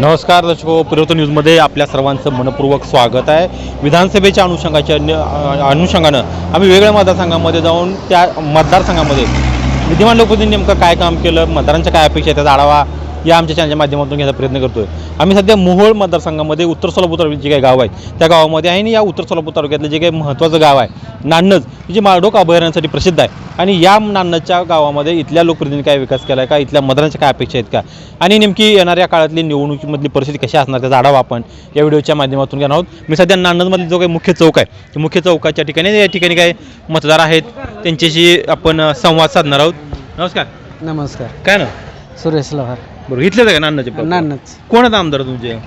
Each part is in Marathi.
नमस्कार दर्शको परिवर्तन न्यूजमध्ये आपल्या सर्वांचं मनपूर्वक स्वागत आहे. विधानसभेच्या अनुषंगाच्या अनुषंगानं आम्ही वेगळ्या मतदारसंघामध्ये जाऊन त्या मतदारसंघामध्ये विद्यमान लोकप्रतिनिधी नेमकं काय काम केलं? मतदारांच्या काय अपेक्षा आहेत? त्याचा आढावा या आमच्या चॅनलच्या माध्यमातून घ्यायचा प्रयत्न करतोय. आम्ही सध्या मोहोळ मतदारसंघामध्ये उत्तर सोलापूर तालुक्यात जे काही गाव आहेत त्या गावामध्ये आहे आणि या उत्तर सोलापूर तालुक्यातलं जे काही महत्त्वाचं गाव आहे नान्नज जे माळडोक अभयारण्यासाठी प्रसिद्ध आहे. आणि या नान्नजच्या गावामध्ये इथल्या लोकप्रतिनिधी काय विकास केला आहे का इथल्या मतदारांच्या काय अपेक्षा आहेत का आणि नेमकी येणाऱ्या काळातली निवडणुकीमधली परिस्थिती कशी असणार त्याचा आढावा आपण या व्हिडिओच्या माध्यमातून घेणार आहोत. मी सध्या नान्नजमधला जो काही मुख्य चौक आहे मुख्य चौकाच्या ठिकाणी या ठिकाणी काय मतदार आहेत त्यांच्याशी आपण संवाद साधणार आहोत. नमस्कार. नमस्कार. काय ना सुरेश लव्हार बरोबर इथलेच आहे का नान्नाचे? नानच. कोण आहेत आमदार तुमचे?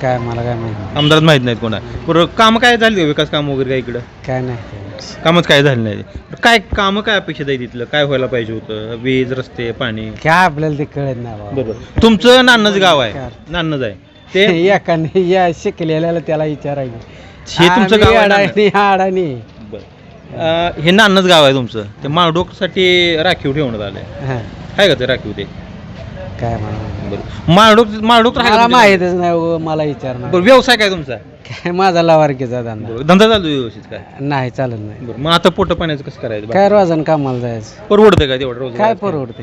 काय मला काय माहिती नाही. आमदार माहीत नाहीत कोण आहे बरोबर काम काय झाली विकास काम वगैरे काय इकडं? काय नाही कामच काय झालं नाही. काय कामं काय अपेक्षित आहे तिथलं काय व्हायला पाहिजे होतं? वीज रस्ते पाणी? काय आपल्याला ते कळत नाही बाबा. बरोबर तुमचं नान्नज गाव आहे. काय? नान्नज आहे. ते? एकाने या शिकलेल्याला त्याला विचारायचं. हे तुमचं गाव आहे? अडाणी हा अडाणी बरं. अं, हे नान्नज गाव आहे तुमचं. ते माळडोकसाठी राखीव ठेवण्यात आलंय. हा, आहे का ते राखीव ते? काय माहिती. बरं. माळडोक माळडोक तर आहे का मला तुमच्या माहितच नाही उगा मला विचारणार. बरं व्यवसाय काय तुमचा? काय माझा लवारकीचा धंदा. बरं, धंदा चालू आहे व्यवस्थित काय नाही चालत नाही. बरं मग आता पोट पाण्याचं कसं करायचं? काय रोजन कामाला जायचं? परवडतं का तेवढं रोज काय परवडते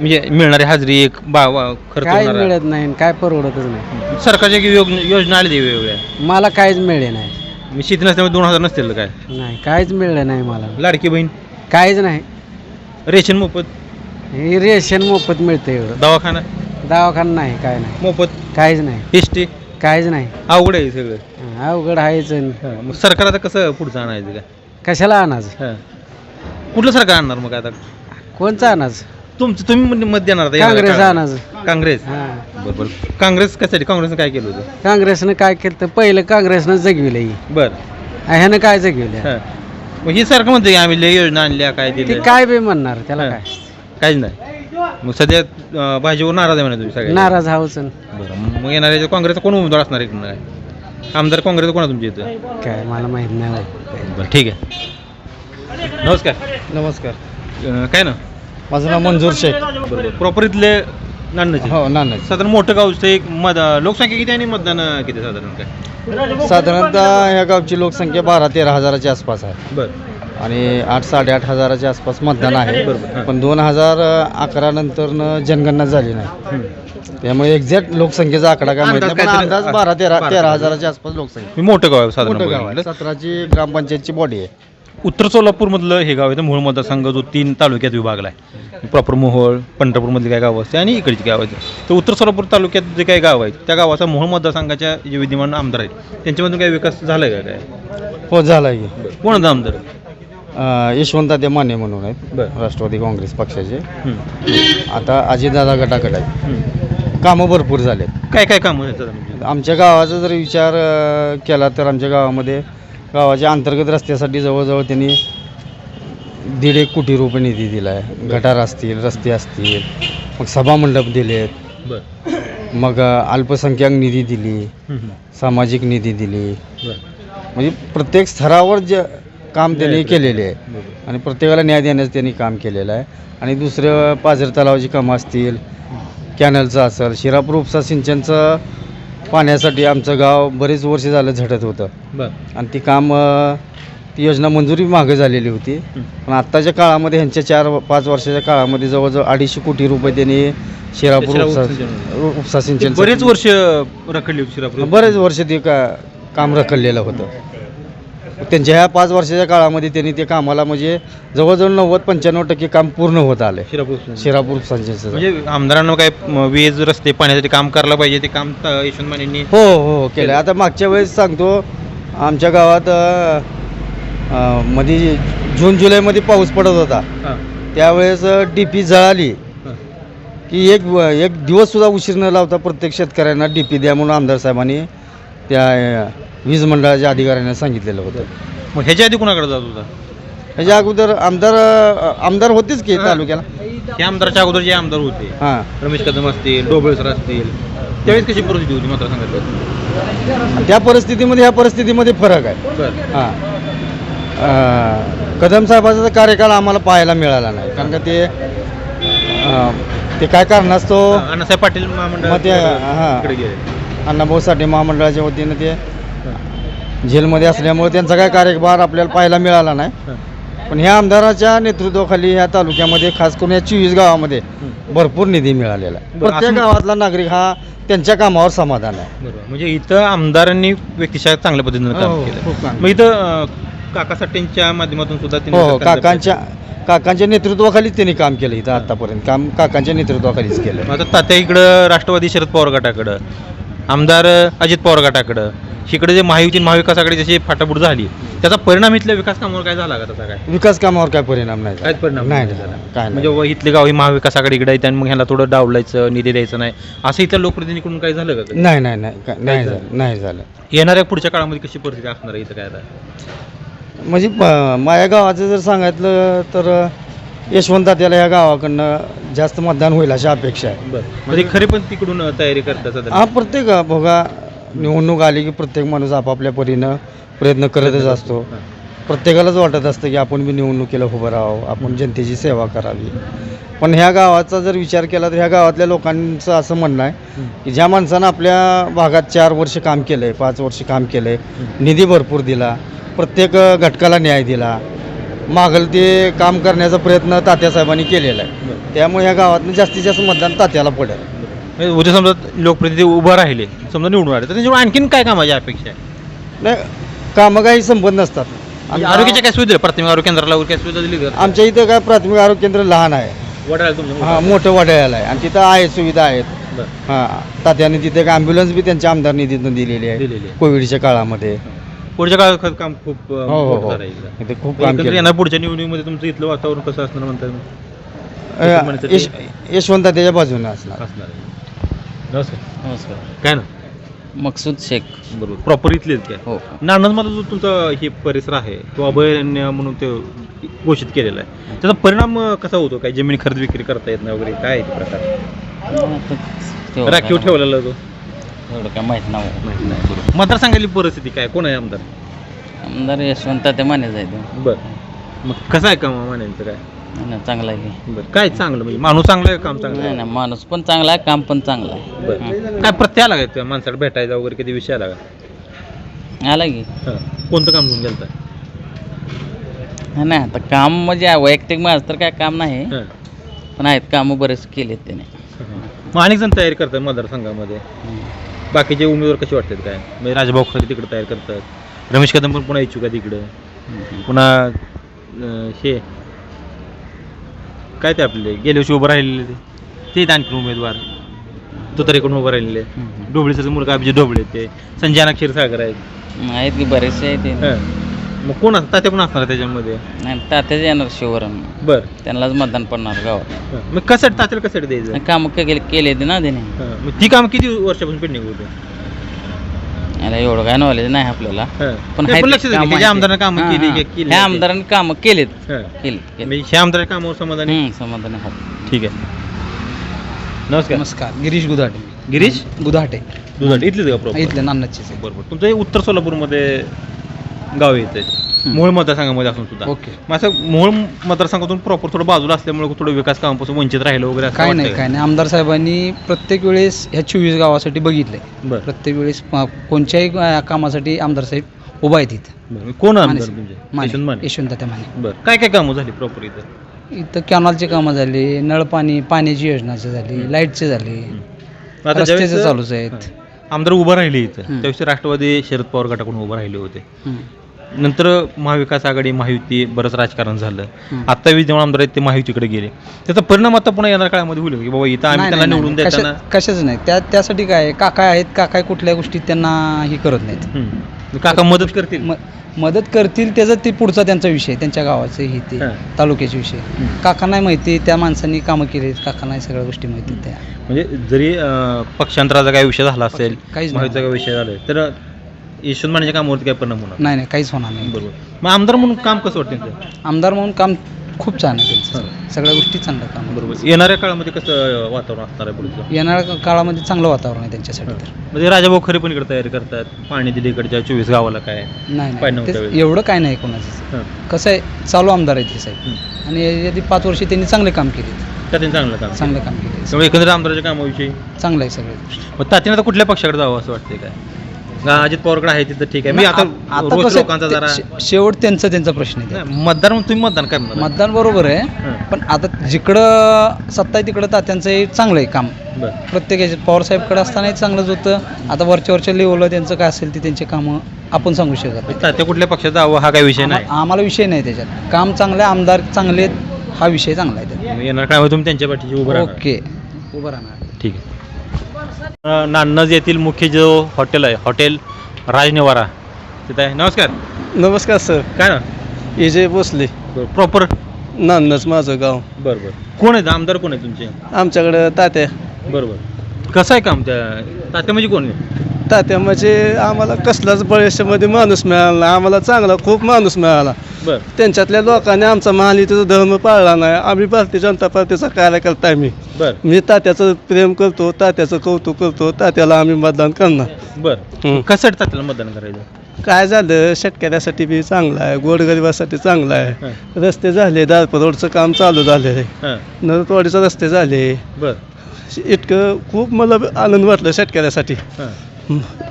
म्हणजे मिळणारी हाजरी एक बा वा- खर्च काय होणारा. मिळत नाही आणि काय परवडतच नाही. सरकारच्या काही योजना योजना आली वेगवेगळ्या. मला काहीच मिळे नाही. मी शेती नसल्यामुळे दोन हजार नसतील तर काय नाही काहीच मिळलं नाही मला. लाडकी बहीण? काहीच नाही. रेशन मोफत? हे रेशन मोफत मिळतं एवढं. दवाखाना? दवाखाना नाही काय नाही. मोफत? काहीच नाही. एस टी काहीच नाही. अवघड आहे सगळं. हा, अवघड आहेच हा, मग सरकार आता कसं पुढचं आणायचं काय? कशाला हा. कुठलं सरकार आणणार मग आता? कोणचं आणायचं? तुमचं तुम्ही मत देणार आता काँग्रेस? आणायचं. काँग्रेस? हा. बरोबर. काँग्रेस कशासाठी? काँग्रेसनं काय केलं होतं? काँग्रेसनं काय केलं तर पहिलं काँग्रेसनं जगविलं ही बरं ह्यानं काय जगविलं हा. मग ही सरकार म्हणते की आम्ही लय योजना आणल्या काय ते दिलं काय बी म्हणणार त्याला हा. काय? काहीच नाही. मग सध्या भाजीवर नाराज आहे म्हणा तुम्ही सगळे नाराज आणि बरं मग येणाऱ्या काँग्रेसचा कोण उमेदवार असणार आहे काय? आमदार काँग्रेसचा कोण आहे तुमच्या इथं? काय मला माहीत नाही. बरं ठीक आहे. नमस्कार. नमस्कार. अं, काय ना माझं नाव मंजूर शेख. बरोबर प्रॉपर इथले नांदचे हो नाना साधारण मोठं गावचं एक मत लोकसंख्या किती आहे आणि मतदान किती आहे साधारण काय? साधारणतः ह्या गावची लोकसंख्या बारा तेरा हजाराच्या आसपास आहे. बरं. आणि आठ साडेआठ हजाराच्या आसपास मतदान आहे बरोबर. पण दोन हजार अकरा नंतर जनगणना झाली नाही. त्यामुळे एक्झॅक्ट लोकसंख्येचा आकडा काय माहिती नाही, पण काहीतरी- अंदाज बारा तेरा तेरा. हजाराच्या आसपास लोकसंख्या मी मोठं गाव आहे साधारण मोठं गाव आहे बघितलं. सतराची ग्रामपंचायतची बॉडी आहे उत्तर सोलापूरमधलं हे गाव आहे तर मूळ मतदारसंघ जो तीन तालुक्यात विभागला आहे प्रॉपर मोहोळ पंढरपूरमधली काय गाव असते आणि इकडची गाव आहेत तर उत्तर सोलापूर तालुक्यात जे काही गाव आहेत त्या गावाचा मोहोळ मतदारसंघाच्या जे विद्यमान आमदार आहेत त्यांच्यामधून काही विकास झाला आहे का काय हो झाला की कोणाचा आमदार अं, यशवंत माने म्हणून आहेत. बरं. राष्ट्रवादी काँग्रेस पक्षाचे. आता अजितदादा गटाकडे आहेत. कामं भरपूर झालेत. काय काय कामं आहेत म्हणजे? आमच्या गावाचा जर विचार अं, केला तर आमच्या गावामध्ये गावाच्या अंतर्गत रस्त्यासाठी जवळजवळ त्यांनी दीड एक कोटी रुपये निधी दिला आहे गटार असतील रस्ते असतील मग सभामंडप दिलेत. बरं. मग अं, अल्पसंख्याक निधी दिली. हम्म, हम्म. सामाजिक निधी दिली. बरं. म्हणजे प्रत्येक स्तरावर जे काम त्यांनी केलेले आहे. आणि प्रत्येकाला न्याय देण्याचं त्यांनी काम केलेलं आहे. आणि दुसरं पाझर तलावाची कामं असतील कॅनलचं असेल शिरापूर उपसा सिंचनचं पाण्यासाठी आमचं गाव बरेच वर्ष झालं झटत होतं. आणि ती काम ती योजना मंजुरी मागं झालेली होती. पण आत्ताच्या काळामध्ये ह्यांच्या चार पाच वर्षाच्या काळामध्ये जवळजवळ अडीचशे कोटी रुपये त्यांनी शिरापूर उपसा सिंचन. उपसा सिंचन बरेच वर्ष रखडली होती शिरापूर. बरेच वर्ष ते का काम रखडलेलं होतं. त्यांच्या ह्या पाच वर्षाच्या काळामध्ये त्यांनी ते कामाला म्हणजे जवळजवळ नव्वद पंच्याण्णव टक्के काम पूर्ण होत आले. शिरापूर. शिरापूर म्हणजे आमदारांना काय म, वीज रस्ते पाण्यासाठी काम करायला पाहिजे ते काम त- यशवंत मानेंनी हो हो हो केलं आता मागच्या वेळेस सांगतो आमच्या गावात अं, अं, मध्ये जून जुलैमध्ये पाऊस पडत होता. हां, त्यावेळेस डी पी जळाली. हां. की एक एक दिवस सुद्धा उशीर न लावता प्रत्येक शेतकऱ्यांना डी पी द्या म्हणून आमदार साहेबांनी त्या अं, वीज मंडळाच्या अधिकाऱ्यांना सांगितलेलं होतं. मग ह्याच्या आधी कुणाकडे जात होता? ह्याच्या अगोदर आमदार आमदार होतेच की तालुक्याला. त्या आमदाराच्या अगोदर जे आमदार होते. हां. रमेश कदम असतील डोबळे सर असतील त्यावेळेस कशी परिस्थिती होती मतदारसंघात त्या परिस्थितीमध्ये ह्या परिस्थितीमध्ये फरक आहे. बरं. हां. अं, कदम साहेबाचा कार्यकाळ आम्हाला पाहायला मिळाला नाही. कारण का ते अं, ते काय कारणास्तव अण्णासाहेब पाटील महामंडळ मग ते हां. गेले. अण्णाभाऊ साठे महामंडळाच्या वतीनं ते जेलमध्ये असल्यामुळे त्यांचा काय कार्यभार आपल्याला पाहायला मिळाला नाही. पण ह्या आमदाराच्या नेतृत्वाखाली ह्या तालुक्यामध्ये खास करून या चोवीस गावामध्ये भरपूर निधी मिळालेला आहे. बरं, प्रत्येक असं- गावातला नागरिक हा त्यांच्या कामावर समाधान आहे. बरोबर म्हणजे इथं आमदारांनी व्यक्तिशा चांगल्या पद्धतीनं हो, काम हो, केलं. खूप काम मग इथं अं, काका साठेंच्या माध्यमातून सुद्धा त्यांनी हो हो काकांच्या काकांच्या नेतृत्वाखालीच त्यांनी काम केलं इथं आतापर्यंत. काम काकांच्या नेतृत्वाखालीच केलं. मग आता तात्या इकडं राष्ट्रवादी शरद पवार गटाकडं आमदार अजित पवार गटाकडं इकडे जे महायुती महाविकास आघाडी जशी फाटाफूट झाली त्याचा परिणाम इथल्या विकास कामावर काय झाला का त्याचा काय? विकास कामावर काय परिणाम नाही काहीच परिणाम नाही झाला. काय म्हणजे व इथले गाव ही महाविकास आघाडीकडे आहेत आणि मग ह्याला थोडं डावलायचं निधी द्यायचं नाही. असं इथल्या लोकप्रतिनिधीकडून काही झालं का कधी? नाही नाही नाही. काय- नाही झालं? नाही झालं. येणाऱ्या पुढच्या काळामध्ये कशी परिस्थिती असणार आहे इथं काय आता? म्हणजे प- माझ्या गावाचं जर सांगितलं तर यशवंत तात्याला ह्या गावाकडनं जास्त मतदान होईल अशी अपेक्षा आहे. बरं. म्हणजे खरी पण तिकडून तयारी करतात. हा प्रत्येक बघा निवडणूक आली की प्रत्येक माणूस आपापल्या परीनं प्रयत्न करतच असतो. प्रत्येकालाच वाटत असतं की आपण बी निवडणुकीला उभं राहावं आपण जनतेची सेवा करावी. पण ह्या गावाचा जर विचार केला तर ह्या गावातल्या लोकांचं असं म्हणणं आहे की ज्या माणसानं आपल्या भागात चार वर्ष काम केलं आहे पाच वर्ष काम केलं आहे निधी भरपूर दिला प्रत्येक घटकाला न्याय दिला मागल ते काम करण्याचा प्रयत्न तात्यासाहेबांनी केलेला आहे. त्यामुळे ह्या गावातनं जास्तीत जास्त मतदान तात्याला पडेल. म्हणजे उद्या समजा लोकप्रतिनिधी उभं राहिले समजा निवडून आले तर त्यांच्यावर आणखीन काय कामाची अपेक्षा आहे? नाही कामं काही संबंध नसतात. म्हणजे आमच्या- आरोग्याच्या काय सुविधा दिल्या? प्राथमिक आरोग्य केंद्राला वगैरे काय सुविधा दिली का आमच्या इथं काय प्राथमिक आरोग्य केंद्र लहान आहे. वडाळ्याला तुमच्या हां मोठं वडाळ्याला आहे. आणि तिथं आहे सुविधा आहेत. बरं. हां तात्याने तिथे एक ॲम्ब्युलन्स बी त्यांच्या आमदार निधीतून दिलेली आहे. दिलेली आहे. कोविडच्या काळामध्ये. पुढच्या काळात खरं काम खूप अं, हो हो. मोठं हो इथं. खूप काम एकंदरीत केलं. येणार पुढच्या निवडणुकीमध्ये तुमचं इथलं वातावरण कसं असणार म्हणतात अं, यश यशवंत तात्याच्या बाजूने असणार. असणार आहे. नमस्कार. नमस्कार. काय ना? मकसूद शेख. बरोबर. प्रॉपर इथलेच काय? हो. नानंदमध्ये जो तुमचा हे परिसर आहे तो अभयारण्य म्हणून ते घोषित केलेला आहे. त्याचा परिणाम अं, कसा होतो? काय जमीन खरेदी विक्री करता येत नाही वगैरे? काय आहे ते प्रकार? राखीव ठेवलेला तो? एवढं काय माहीत माहिती नाही. बरोबर मतदारसंघातली परिस्थिती काय? कोण आहे आमदार? आमदार यशवंत ते माने जायचं बर. मग कसं आहे काम मान्यांचं काय? चांगला आहे. की बरं. काय चांगलं म्हणजे? माणूस चांगला आहे काम चांगलं नाही आहे? ना माणूस पण चांगला आहे काम पण चांगलं आहे. बरं. काय प्रत्यय आला का त्या माणसाला? भेटायचा वगैरे कधी विषय आला का? आला की. हां. कोणतं काम घेऊन गेलं हा नाही आता काम म्हणजे वैयक्तिक माझं तर काय काम नाही. पण आहेत कामं बरेच केलेत त्याने. मग अनेक जण तयारी करतात मतदारसंघामध्ये बाकीचे उमेदवार कसे वाटतात काय? म्हणजे राजभाऊ खरे तिकडे तयार करतात. रमेश कदम पण पुन्हा इच्छुक आहे तिकडं पुन्हा अं, हे काय ते आपले गेल्या वर्षी उभं राहिलेले ते. ते आहेत आणखी उमेदवार. तो तरी कोण उभं राहिलेले? डोबळीचा मुलगा अभिजित डोबळे ते. संजना क्षीरसागर आहेत. आहेत की बरेचसे आहेत ते. हां. मग कोण असतात तात्या पण असणार त्याच्यामध्ये? नाही तात्याच येणार शिवरण बर. त्यांनाच मतदान पडणार गावात. मग कशासाठी तात्याला कशासाठी द्यायचं? कामं केले केले ना त्याने. हां. मग ती काम किती वर्षापासून पेंडिंग होते? याला एवढं काय नॉलेज नाही आपल्याला. हां. पण आहेत कामं आहेत ते. आमदारांनी कामं हां, केली हां. हे केली ह्या आमदारांनी कामं केलेत. हां. केली केली म्हणजे ह्या आमदार कामावर समाधानी हो ठीक आहे. नमस्कार. नमस्कार. गिरीश गुदाटे गिरीश? गुदाटे दुधाट इथलेच का प्रॉपर इथले नान्नाचे बरोबर तुमचं हे उत्तर सोलापूरमध्ये गाव येते मोहोळ मतदारसंघामध्ये असून सुद्धा. ओके. मग असं मोहोळ मतदारसंघातून प्रॉपर थोडं बाजूला असल्यामुळे थोडं विकास कामापासून वंचित राहिलं वगैरे असं काय नाही? काय नाही. आमदार साहेबांनी प्रत्येक वेळेस ह्या चोवीस गावासाठी बघितलंय. बरं. प्रत्येक वेळेस अं, कोणत्याही अं, कामासाठी आमदार साहेब उभा आहेत इथं. बरं. कोण आमदार माने- म्हणजे? माने, यशवंत माने. यशवंत त्या माने. बरं. काय काय कामं झाली प्रॉपर इथं? इथं कॅनॉलची कामं झाली नळ पाणी पाण्याची योजनाचे झाली लाईटचे झाले. आता रस्त्याचे ज्यावेळेस- चालूच आहेत. हां. आमदार उभं राहिले इथं. हं. त्यावेळेस राष्ट्रवादी शरद पवार गटाकडून उभं राहिले होते. हं. नंतर महाविकास आघाडी महायुती बरंच राजकारण झालं. आता विद्यमान आमदार आहेत ते महायुतीकडे गेले. त्याचा परिणाम आता पुन्हा येणार काळामध्ये होईल की? बाबा इथं आम्ही त्यांना निवडून देताना कशाच नाही. त्या त्यासाठी काय काका आहेत काका कुठल्या गोष्टीत त्यांना हे करत नाहीत. काका मदत करतील? मदत करतील त्याचा ते पुढचा त्यांचा विषय त्यांच्या गावाचे हे ते. तालुक्याचे विषय काका नाही माहिती त्या माणसांनी कामं केली काका नाही सगळ्या गोष्टी माहिती त्या. म्हणजे जरी पक्षांतराचा काही विषय झाला असेल काहीच विषय झाला तर यशवंत मानेच्या कामावरती काय परिणाम होणार नाही नाही काहीच होणार नाही. बरोबर. मग आमदार म्हणून काम कसं वाटतं त्यांचं? आमदार म्हणून काम खूप छान आहे त्यांचं. सगळ्या गोष्टी चांगलं काम बरोबर. येणाऱ्या काळामध्ये कसं वातावरण असणार आहे पुढचं? येणाऱ्या काळामध्ये चांगलं वातावरण आहे त्यांच्यासाठी तर. म्हणजे राजाभाऊ खरे पण इकडे तयारी करतात. पाणी दिली इकडच्या चोवीस गावाला काय? नाही पाहिजे नाही नव्हत्या तेच वेळी. एवढं काय नाही कोणाचं हं. कसं आहे चालू आमदार आहेत हे साहेब. हं. आणि यदि पाच वर्षे त्यांनी चांगले काम केले. तात्याने चांगलं काम चांगलं काम केलं. त्यामुळे एकंदरीत आमदाराच्या कामाविषयी? चांगलं आहे सगळं. मग तात्याने आता कुठल्या पक्षाकडे जावं असं वाटतंय काय? अजित पवारकडे आहे तिथं ठीक आहे. मी आता आता रोज कसं लोकांचा जरा शे- शेवट त्यांचा त्यांचा प्रश्न आहे. नाही, मतदार म्हणून तुम्ही मतदान करणार. मतदान बरोबर आहे हं. पण आता जिकडं सत्ता आहे तिकडं तात्यांचं हे चांगलं आहे काम. बरं. प्रत्येक ह्याच्यात पवारसाहेबकडे असतानाही चांगलंच होतं. आता वरच्या वरच्या लेवलला त्यांचं काय असेल ते त्यांचे कामं आपण सांगू शकत नाही. तात्या कुठल्या पक्षात जावं हा काही विषय नाही. आम्हा- आम्हाला विषय नाही त्याच्यात. काम चांगलं आहे आमदार चांगले आहेत हा विषय चांगला आहे त्यात. येणार काय? तुम्ही त्यांच्या पाठीशी उभं राहणार. ओके. उभं राहणार ठीक आहे. नान्नज येथील मुख्य जो हॉटेल आहे हॉटेल राजनिवारा. तिथं आहे. नमस्कार. नमस्कार सर. काय ना विजय भोसले. प्रॉपर नान्नच माझं गाव. बरं बरं. कोण आहेत? आमदार कोण आहे तुमचे? आमच्याकडं तात्या. बरं बरं. कसं आहे काम त्या? तात्या म्हणजे कोण आहे? तात्या म्हणजे आम्हाला कसलाच बळेशामध्ये माणूस मिळाला. आम्हाला चांगला खूप माणूस मिळाला. बरं. त्यांच्यातल्या लोकांनी आमचा महायुतीचा धर्म पाळला नाही. आम्ही भारतीय जनता पार्टीचा कार्यकर्ता आहे मी. बरं. मी तात्याचं प्रेम करतो तात्याचं कौतुक करतो तात्याला आम्ही मतदान करणार. बरं. कशासाठी तात्याला मतदान करायचं? काय झालं? शेतकऱ्यासाठी बी चांगलं आहे. गोरगरिबासाठी चांगलं आहे. रस्ते झाले दारपा रोडचं काम चालू झाले आहे हां. नरतवाडीचे रस्ते झाले. बरं. इतकं खूप मला आनंद वाटलं शेतकऱ्यासाठी. हां.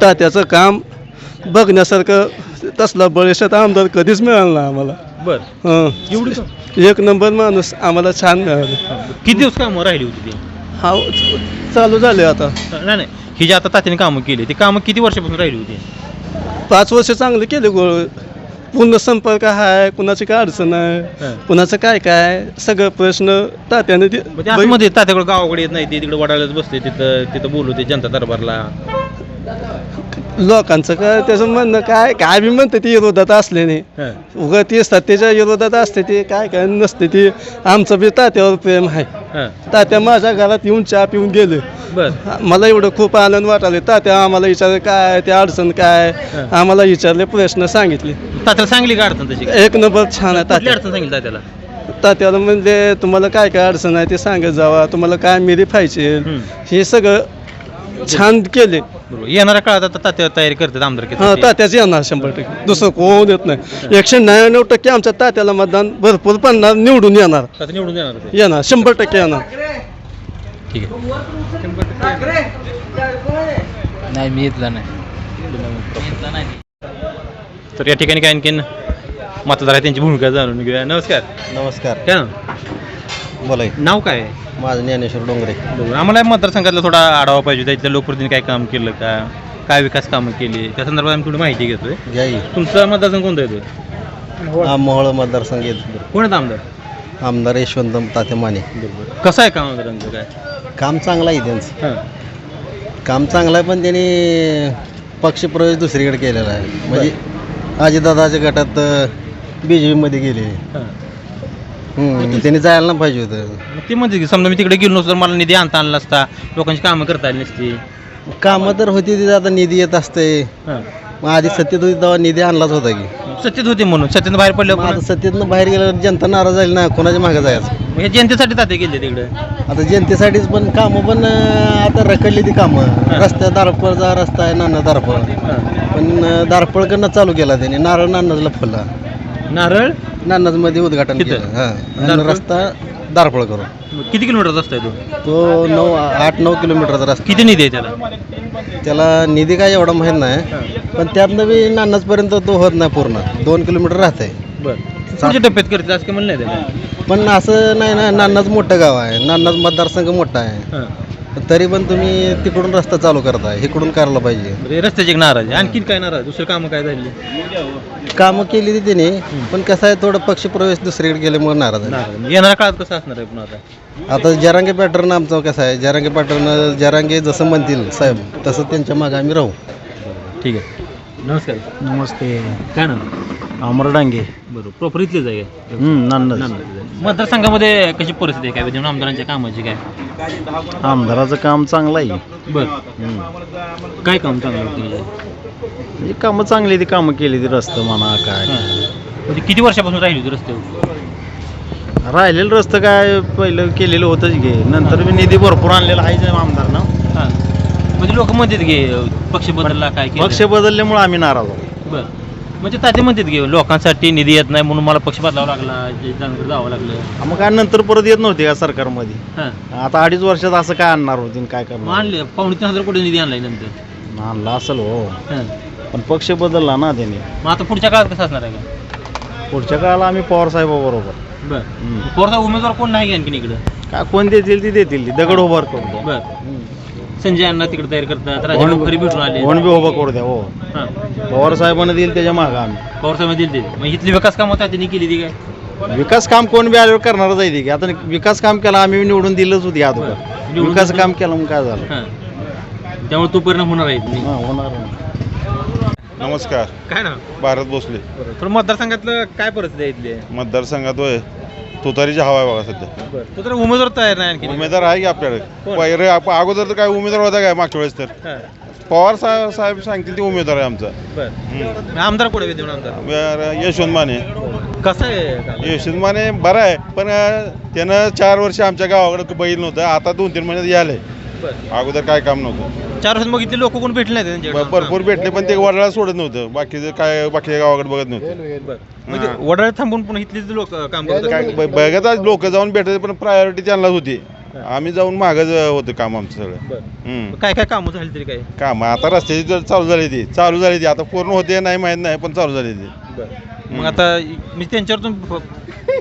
तात्याचं काम बघण्यासारखं तसला बळेशात आमदार कधीच मिळाला नाही आम्हाला. बरं. हं. एवढी का? एक नंबर माणूस आम्हाला छान मिळालं. किती दिवस कामं राहिली होती ती? हा चालू झाले आता. नाही नाही. ही जी आता तात्याने कामं केली ती कामं किती वर्षापासून राहिली होती? पाच वर्ष चांगले केले गोळ पूर्ण संपर्क आहे कुणाची काय अडचण आहे हं. कुणाचं काय काय सगळं प्रश्न तात्याने दि- मग ते आतमध्ये तात्याकडे गावाकडे येत नाही ते तिकडे वडायलाच बसते तिथं तिथं बोलवते जनता दरबारला. लोकांचं काय त्याचं म्हणणं काय काय बी म्हणते ते विरोधात असल्याने. हां. उगा ते सत्तेच्या विरोधात असते ते काय काय नसते ते. आमचं बी तात्यावर प्रेम आहे. तात्या माझ्या घरात येऊन चहा पिऊन गेले. मला एवढं खूप आनंद वाटाले तात्या आम्हाला विचारले काय ते अडचण काय. आम्हाला विचारले प्रश्न सांगितले. तात्याला सांगली का अडचण तशी? काय? एक नंबर छान आहे तात्या. अडचण सांगितली तात्याला? तात्याला म्हणजे तुम्हाला काय काय अडचण आहे ते सांगत जावा. तुम्हाला काय मिरी पाहिजे. हे सगळं छान केले. बरोबर. येणाऱ्या काळात आता तात्या तयारी करतात आमदार हा तात्याच येणार शंभर टक्के. दुसरं कोण येत नाही. एकशे नव्याण्णव टक्के आमच्या तात्याला मतदान भरपूर पडणार निवडून येणार. निवडून येणार ते. येणार शंभर टक्के येणार. ठीक आहे. नाही मी इथला नाही. मी इथला नाही तर या ठिकाणी काय आणखीन मतदार आहे त्यांची भूमिका जाणून घेऊया. नमस्कार. नमस्कार. काय नाव बोला नाव काय? आहे? माझं ज्ञानेश्वर डोंगरे. बरोबर आम्हाला मतदारसंघातला थोडा आढावा पाहिजे होता. इथल्या लोकप्रतिनिधी काय काम केलं का? काय विकास कामं केली? त्या संदर्भात आम्ही थोडी माहिती घेतोय. घ्याई तुमचा मतदारसंघ कोणता येतो मोहोळ. मतदारसंघ येत कोण आहेत आमदार? आमदार यशवंत तात्या माने. बरोबर. कसं आहे काम आमदारांचं काय? काम चांगलं आहे त्यांचं. हां. काम चांगलं आहे पण त्यांनी पक्षप्रवेश दुसरीकडे केलेला आहे. म्हणजे अजितदादाच्या गटात बी जे पीमध्ये गेले. हां. हम्म, त्यांनी जायला ना पाहिजे होतं. मग ते म्हणते की समजा मी तिकडे गेलो नसतो तर मला निधी आणता आणला असता लोकांची कामं करता आली नसती. कामं तर होती तिथे आता निधी येत असते हां. मग आधी सत्तेत होती तेव्हा निधी आणलाच होता की. सत्तेत होते म्हणून सत्तेत बाहेर पडलं मग आता सत्तेतनं बाहेर गेल्यावर जनता नाराज झाली ना कोणाच्या मागे जायचं? हे जनतेसाठी ताते गेले तिकडे आता जनतेसाठीच पण कामं पण अं, आता रखडली ती कामं. रस्त्या दारपळचा रस्ता आहे नाना दारपळ. पण अं, दारपळकडनं चालू केला त्याने नारळ नानाजला फुलला नारळ? नानाजमध्ये उद्घाटन तिथं? केलं. हां. आणि दारपळ? रस्ता दारपळ करून. किती किलोमीटर रस्ता आहे तो? तो नऊ आठ नऊ किलोमीटरचा रस्ता. किती निधी आहे त्याला? त्याला निधी काय एवढा माहीत नाही पण त्यातनं बी नान्नाजपर्यंत तो होत नाही पूर्ण. दोन किलोमीटर राहत आहे बरं पुढच्या टप्प्यात करते असं काही म्हणलं नाही त्याला? पण असं नाही ना नान्नाज मोठं गाव आहे. नान्नाज मतदारसंघ मोठा आहे. हां. तरी पण तुम्ही तिकडून रस्ता चालू करताय इकडून करायला पाहिजे. बरं, हे रस्त्याची एक नाराज आहे. आणखीन काय नाराज? दुसरं कामं काय झाली? कामं केली ती त्याने पण कसं आहे थोडं पक्षप्रवेश दुसरीकडे गेल्यामुळे नाराज आहे. नाराज. येणाऱ्या काळात कसं असणार आहे पुन्हा आता? आता जरांगे पॅटर्न आमचं कसं आहे जरांगे पॅटर्न जरांगे जसं म्हणतील साहेब तसं त्यांच्या मागे आम्ही राहू. ठीक आहे. नमस्कार. नमस्ते. काय ना अमर डांगे. बरोबर प्रॉपर इथलेच आहे काय? मतदारसंघामध्ये कशी परिस्थिती आहे? काय विद्यमान आमदारांच्या कामाची काय? आमदाराचं काम चांगलं आहे. बरं. काय काम चांगलं होतं म्हणजे? म्हणजे कामं चांगली ती कामं केली ती रस्ते म्हणा काय. हां. म्हणजे किती वर्षापासून राहिली होती रस्त्यावर राहिलेलं रस्तं काय पहिलं केलेलं होतंच घे नंतर मी निधी भरपूर आणलेला आहे आमदारनं. हां. म्हणजे लोक म्हणतात की पक्ष बदलला काय केलं? पक्ष बदलल्यामुळे आम्ही नाराज आहोत. बरं. म्हणजे ताते म्हणतात की लोकांसाठी निधी येत नाही म्हणून मला पक्ष बदलावा लागला जे जावं लागलं. मग काय नंतर परत येत नव्हते का सरकारमध्ये? हां. आता अडीच वर्षात असं काय आणणार होते आणि काय मग करणार? आणले पावणे तीन हजार कोटी निधी आणलाय नंतर. आणला असेल हो. हां. पण पक्ष बदलला ना त्याने. मग आता पुढच्या काळात कसं असणार आहे? का पुढच्या काळाला आम्ही पवार साहेबाबरोबर. बरं. हम्म. पोरचा उमेदवार कोण नाही आणखीन इकडं? काय कोण देतील ती देतील ती. दगड उभार करू द्या बरं संजय अण्णा तिकडे तयार करतात राजा खरी भेटून आले. कोण बी उभा करू द्या हो. हां. पवार साहेबांना देईल त्याच्या मागं आम्ही. पवार दिली ते. मग इथली विकास कामं त्यांनी केली ती काय? विकास काम कोण बी आल्यावर करणारच आहे ती. की आता विकास काम केला आम्ही निवडून दिलंच होती. अगोदर विकास दिलं? काम केलं मग काय झालं? हां. त्यामुळे तो परिणाम होणार आहे इथली. हा, होणार ना. नमस्कार. काय ना भारत भोसले. तर मतदारसंघातलं काय परिस्थिती आहे इथली? मतदारसंघात होय. तुतारीची हवा आहे बघा सध्या. तो तर उमेदवार तयार नाही आणखी. उमेदवार आहे की आपल्याकडे? कोण? पहिले आप- अगोदर तर काय उमेदवार होता काय मागच्या वेळेस तर? पवार साहेब साहेब सांगतील ते उमेदवार आहे आमचा. बरं. आमदार कुठे विद्यमान आमदार? बरं, यशवंत माने. कसं आहे? यशवंत माने बरं आहे पण अं, त्यानं चार वर्ष आमच्या गावाकडे बैल नव्हतं. आता दोन तीन महिन्यात यायलंय. बरं अगोदर काय काम नव्हतं. चार वर्षात मग इथले लोक कोण भेटले नाही त्यांच्याकडे? भरपूर भेटले पण ते वडाळा सोडत नव्हतं. बाकीचं काय बाकीच्या गावाकडे बघत नव्हतं. म्हणजे वडाळ्यात थांबून पुन्हा इथलीच लोक काम करत काय. ब- बघत लोक जाऊन भेटत पण प्रायोरिटी त्यांनाच होती. आम्ही जाऊन मागच होतं काम आमचं सगळं. बरं. हम्म. काय काय कामं झाली तरी काय? काम आता रस्त्याची जर चालू झाली ती चालू झाली ती. आता पूर्ण होते नाही माहीत नाही पण चालू झाली ती. मग आता मी त्यांच्यावर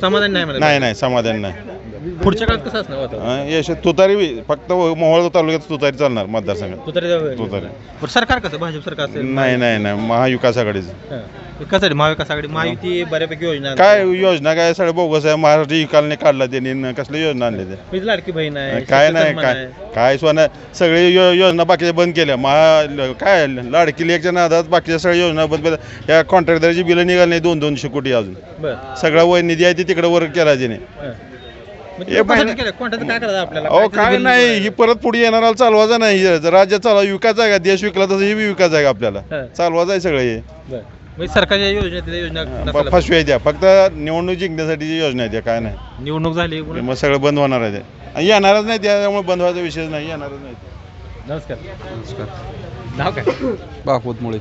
समाधान नाही मला नाही नाही समाधान नाही. पुढच्या काळात कसं असणार वातावरण? अं, यश तुतारी बी- फक्त मोहोळ तालुक्यात तुतारी चालणार मतदारसंघात. तुतारी. बरं, सरकार कसं? भाजप सरकार असेल नाही नाही नाही महाविकास आघाडीचं. हां. कसं आहे महाविकास आघाडी महायुती बऱ्यापैकी योजना काय योजना काय सगळं बोगस आहे महाराष्ट्र इकालने काढला त्यांनी न कसल्या योजना आणल्या त्या म्हणजे लाडकी बहीण आहे काय नाही सन्मान काय आहे. काय सोनं सगळे यो- योजना बाकीच्या बंद केल्या. महा ल- काय लाडकी लेखच्या नादात बाकीच्या सगळ्या योजना बंद केल्या. या कॉन्ट्रॅक्टरची बिलं निघाली नाही दोन दोनशे कोटी अजून. बरं. सगळा वय निधी आहे ते तिकडे वर केला त्याने. हां. महिना-? कोणत्याचं काय करायचं आपल्याला? अहो त्याचं काय बिल नाही? ही परत पुढे येणारा चालवायचा नाही. हे राज्य चालवा विकास आहे का? देश विकला तसं ही विकास आहे का आपल्याला? हा. चालवायचं आहे सगळं हे. म्हणजे सरकारच्या योजना त्या योजना नसायला फसव्या आहे त्या. फक्त निवडणूक जिंकण्यासाठीची योजना आहे त्या काय नाही. निवडणूक झाली पुन्हा. मग सगळं बंद होणार आहे ते. आणि येणारच नाही त्यामुळे बंद व्हायचा विषय नाही. येणारच नाही नमस्कार. नाव काय? बापूतमुळे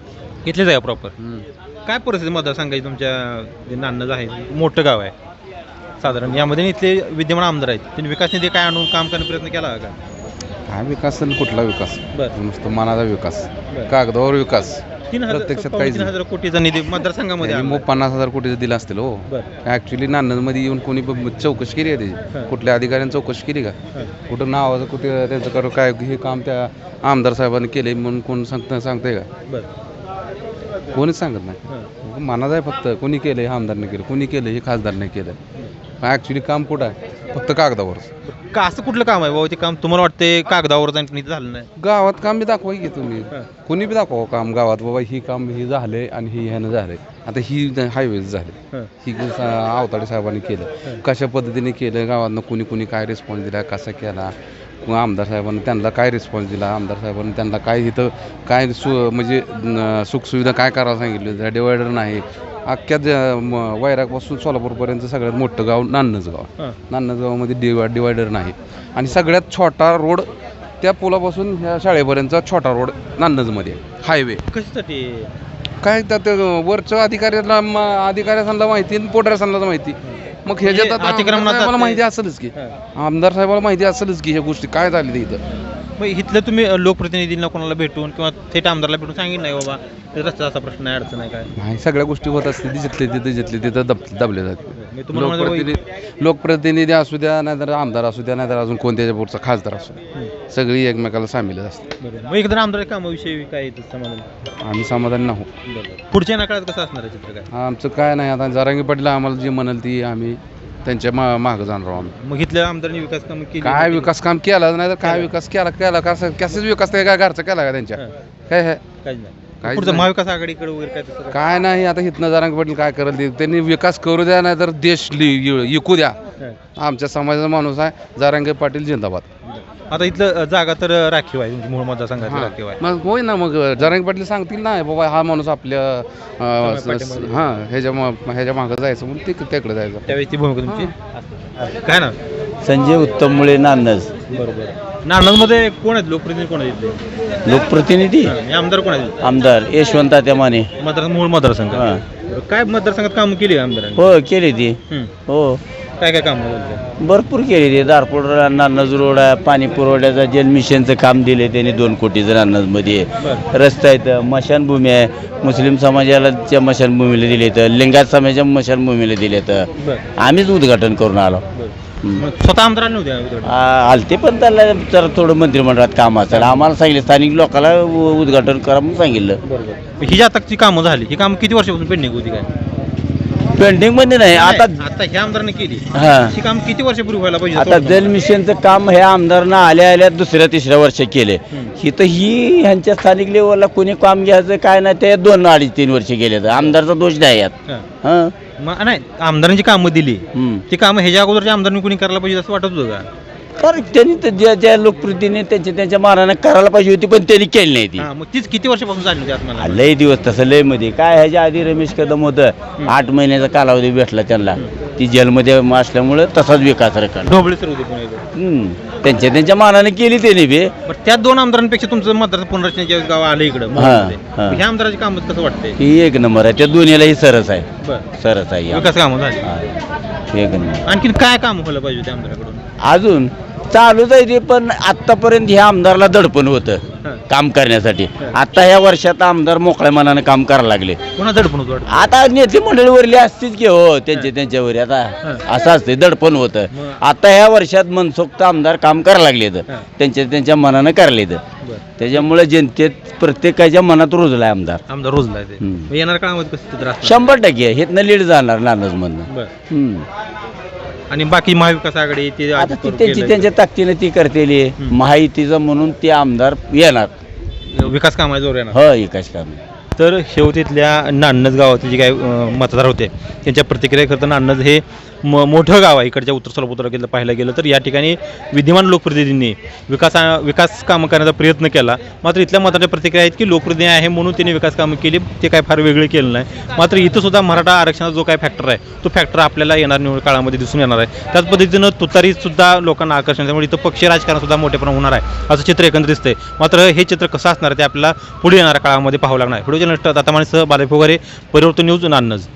इथलेच आहे प्रॉपर काय परिस्थिती मतदारसंघाची तुमच्या जे नान्नज आहे मोठं गाव आहे. साधारण. यामध्ये इथले विद्यमान आमदार आहेत. त्यांनी विकास निधी काय आणून काम करण्याचा प्रयत्न केला का? हा विकास आणि कुठला विकास? बरं. नुसतं मनाचा विकास. बरं. कागदावर विकास. तीन प्रत्यक्षात पावणे काहीच तीन नाही. हजार कोटीचा निधी मतदारसंघामध्ये त्यांनी. मग पन्नास हजार कोटीचं दिलं असतील हो. बरं. ऍक्च्युली नांदमध्ये येऊन कोणी चौकशी केली आहे हां. त्याची कुठल्या अधिकाऱ्यांनी चौकशी केली का? हां. कुठं नावाचं कुठे त्यांचं करू काय हे काम त्या आमदार साहेबांनी केले म्हणून कोण सांगत सांगतंय का? बरं. कोणीच सांगत नाही. मनात आहे फक्त कोणी केलं हे आमदारने केलं कोणी केलं हे खासदारने केलं ॲक्च्युली काम कुठं आहे? फक्त कागदावर का असं कुठलं काम आहे? बाबा ते काम तुम्हाला वाटते कागदावर जाऊन पण इथं झालं नाही. गावात काम बी दाखवा की तुम्ही. हां. कोणी बी दाखवा काम गावात. बाबा ही काम ही झालंय आणि ही ह्यानं झालंय. आता ही हायवे झाले. हां. ही ग- आवताडे साहेबांनी केलं. कशा पद्धतीने केलं? गावातनं कुणी कुणी काय रिस्पॉन्स दिला? कसा केला? आमदार साहेबांनी त्यांना काय रिस्पॉन्स दिला? आमदार साहेबांनी त्यांना काय इथं काय सु म्हणजे न- सुखसुविधा काय करायला सांगितलं? डिवायडर नाही. अख्ख्या ज- वैरागपासून सोलापूरपर्यंत सगळ्यात मोठं गाव नान्नज गाव हां. नान्नज गावामध्ये डिवा डिवायडर नाही. आणि सगळ्यात छोटा रोड त्या पुलापासून ह्या शाळेपर्यंतचा छोटा रोड नान्नजमध्ये हायवे. कशासाठी? काय त्यात वरच्या अधिकाऱ्याला म- अधिकाऱ्यांना माहिती आणि पोटऱ्यासांना माहिती. मग ह्याच्यात म्हणजे आता आमदार अतिक्रमणात साहेबाला जाते. माहिती असेलच की. हां. आमदार साहेबाला माहिती असेलच की ह्या गोष्टी. काय झाली ते इथं? मग इथलं तुम्ही लोकप्रतिनिधींना कोणाला भेटून किंवा थेट आमदारला भेटून सांगितलं नाही बाबा रस्त्याचा असा प्रश्न आहे अडचण आहे काय? नाही सगळ्या गोष्टी होत असते जिथले तिथे जिथले तिथं दब दबले जाते तुम्हाला लोकप्रतिनिधी लोकप्रतिनिधी असू द्या नाहीतर आमदार असू द्या नाहीतर अजून कोणत्याच्या पुढचा खासदार असू द्या. सगळी एकमेकाला सामील असते बरोबर. मग एकदा आमदार कामाविषयी काय समाधान? आम्ही समाधानी नाहू. बरोबर. पुढच्या ना काळात कसं असणार आहे चित्र काय? आमचं काय नाही आता जरांगी पाटील आम्हाला जी म्हणाल ती आम्ही त्यांच्या मा मागं जाणार आहोत आम्ही मग इथल्या आमदारांनी विकास काम केली काय विकास काम केला नाही तर काय विकास केला केला कसं कसाच विकास ते काय घरचा केला का त्यांच्या हां. काय हे काहीच नाही काहीच पुढचं नाही. महाविकास आघाडीकडे वगैरे काय तसं काय? काय नाही आता इथनं जरांग पाटील काय करेल ते त्यांनी विकास करू द्या नाही तर देश लि- इकू द्या हां. आमच्या समाजाचा माणूस आहे. जरांगे पाटील जिंदाबाद. आता इथलं जागा तर राखीव आहे तुमची मूळ मतदारसंघाची हां. राखीव आहे. मग होय ना मग जरांगे पाटील सांगतील ना बाबा हा माणूस आपल्या. हां ह्याच्या ह्याच्या मागं जायचं म्हणून ते त्याकडे जायचं. त्यावेळेस ती भूमिका तुमची? काय ना संजय उत्तम मुळे नान्नज. बरोबर. नांदमध्ये कोण आहेत? लोकप्रतिनिधी कोण आहेत इथले? लोकप्रतिनिधी? हा, आमदार कोण आहेत? आमदार यशवंत त्या माने. मतदार मूळ मतदारसंघ. हा. काय मतदारसंघात काम केली आहे आमदारांनी? हो केली ती. हं. हो. काय काय काम भरपूर केली ती दारपूर नान्नज रोड आहे पाणी पुरवठ्याचा जल मिशनचं काम दिले त्यांनी दोन कोटीचं नान्नजमध्ये बरं. रस्ता आहेत मशानभूमी आहे. मुस्लिम समाजाला त्या मशानभूमीला दिले तर लिंगायत समाजाच्या मशानभूमीला दिले तर आम्हीच उद्घाटन करून आलो. स्वतः आमदारांनी? आ- आलते पण त्याला जरा थोडं मंत्रिमंडळात काम असेल आम्हाला सांगितलं स्थानिक लोकांना उद्घाटन करा म्हणून सांगितलं. ही जी आताची कामं झाली ही कामं किती वर्षापासून पेंडिंग होती काय? पेंडिंगमध्ये नाही. आता आता ह्या आमदारांनी केली. हा. ही काम किती वर्षापूर्वी व्हायला पाहिजे आता जल मिशनचं काम हे आमदारांना आल्या आल्या दुसऱ्या तिसऱ्या वर्ष केले. ही तर ही ह्यांच्या स्थानिक लेवलला कोणी काम घ्यायचं काय नाही ते दोन अडीच तीन वर्ष गेले तर आमदारचा दोष नाही यात. हं. हा. मग नाही आमदारांची कामं दिली. हं. ती कामं ह्याच्या अगोदरच्या आमदारांनी कोणी करायला पाहिजे असं वाटत होतं का? तर त्यांनी तर ज्या ज्या लोकप्रतिनिधी त्यांच्या त्यांच्या मानाने करायला पाहिजे होती पण त्यांनी केली नाही ती. हा मग तीच किती वर्षापासून झाली होती लय दिवस तसं लयमध्ये. काय ह्याच्या आधी रमेश कदम होतं. आठ महिन्याचा कालावधी भेटला त्यांना. ती जेलमध्ये असल्यामुळे तसाच विकास ढोबळे सर होते हम्म. त्यांच्या त्यांच्या मानाने केली त्यांनी बी. बरं त्या दोन आमदारांपेक्षा तुमचं मतदार पुनर्रचनेच्या गाव आलं इकडं मुंबईमध्ये. हा. ह्या आमदाराची कामं कसं वाटतंय? ही एक नंबर आहे. त्या दोन्हीलाही सरस आहे. बरं. सरस आहे. विकास कामं झाली. हा. एक नंबर. आणखीन काय काम व्हायला पाहिजे त्या आमदाराकडून? अजून चालूच आहे ते पण आतापर्यंत ह्या आमदारला दडपण होतं. काम करण्यासाठी. आता ह्या वर्षात आमदार मोकळ्या मनानं काम करायला लागले. पुन्हा दडपण होतं वाटतं. आता नेते मंडळीवरली असतीच की हो त्यांचे त्यांच्यावर. आता असं असते दडपण होतं? आता ह्या वर्षात मनसोक्त आमदार काम करायला लागले तर हं. त्यांच्या त्यांच्या मनानं करायले बरं. त्याच्यामुळे जनतेत प्रत्येकाच्या मनात रुजलाय आमदार. आमदार रोजला आहे ते. हम्म. मग येणाऱ्या काळामध्ये कसं चित्र असणार शंभर टक्के. हेतनं लीड जाणार नानजमधनं बरं. हम्म. आणि बाकी महाविकास आघाडी ते आता आधी ती करून त्यांची केलंय. त्यांच्या ताकदीने ती करतेली हम्म. महायुतीचं म्हणून ते आमदार येणार विकास कामाच्या जोर येणार हो विकास काम तर शेवतीतल्या नान्नज गावातले जे काही अं, मतदार होते त्यांच्या प्रतिक्रिया खरं तर नान्नज हे म मोठं गाव आहे. इकडच्या उत्तर सोलापूर तालुक्यातलं पाहायला गेलं तर या ठिकाणी विद्यमान लोकप्रतिनिधींनी विकास विकास कामं करण्याचा प्रयत्न केला. मात्र इथल्या मताच्या प्रतिक्रिया आहेत की लोकप्रतिनिधी आहे म्हणून त्यांनी विकास कामं केली ते काय फार वेगळे केलं नाही. मात्र इथं सुद्धा मराठा आरक्षणाचा जो काय फॅक्टर आहे तो फॅक्टर आपल्याला येणार निवड काळामध्ये दिसून येणार आहे. त्याच पद्धतीनं तुतारीसुद्धा लोकांना आकर्षण आहे. त्यामुळे इथं पक्षी राजकारणसुद्धा मोठ्या होणार आहे असं चित्र एकंदरीत दिसतंय. मात्र हे चित्र कसं असणार आहे ते आपल्याला पुढे येणाऱ्या काळामध्ये पाहावं लागणार आहे. व्हिडिओ जर्नलिस्ट आता माणसं बालेफोगारे परिवर्तन न्यूज नान्नज.